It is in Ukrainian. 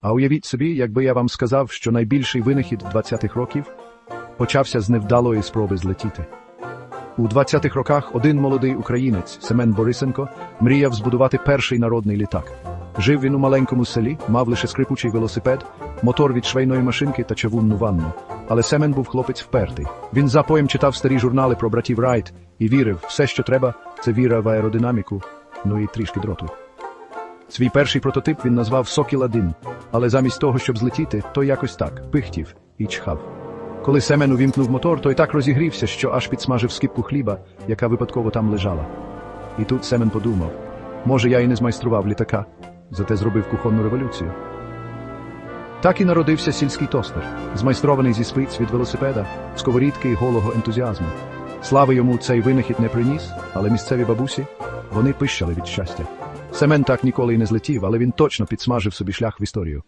А уявіть собі, якби я вам сказав, що найбільший винахід 20-х років почався з невдалої спроби злетіти. У 20-х роках один молодий українець Семен Борисенко мріяв збудувати перший народний літак. Жив він у маленькому селі, мав лише скрипучий велосипед, мотор від швейної машинки та чавунну ванну. Але Семен був хлопець впертий. Він запоєм читав старі журнали про братів Райт і вірив, все, що треба, це віра в аеродинаміку, ну і трішки дроту. Свій перший прототип він назвав Сокіл-1, але замість того, щоб злетіти, то якось так пихтів і чхав. Коли Семен увімкнув мотор, той так розігрівся, що аж підсмажив скипку хліба, яка випадково там лежала. І тут Семен подумав: може, я і не змайстрував літака, зате зробив кухонну революцію. Так і народився сільський тостер, змайстрований зі спиць від велосипеда, сковорідки й голого ентузіазму. Слави йому цей винахід не приніс, але місцеві бабусі вони пищали від щастя. Семен так ніколи й не злетів, але він точно підсмажив собі шлях в історію.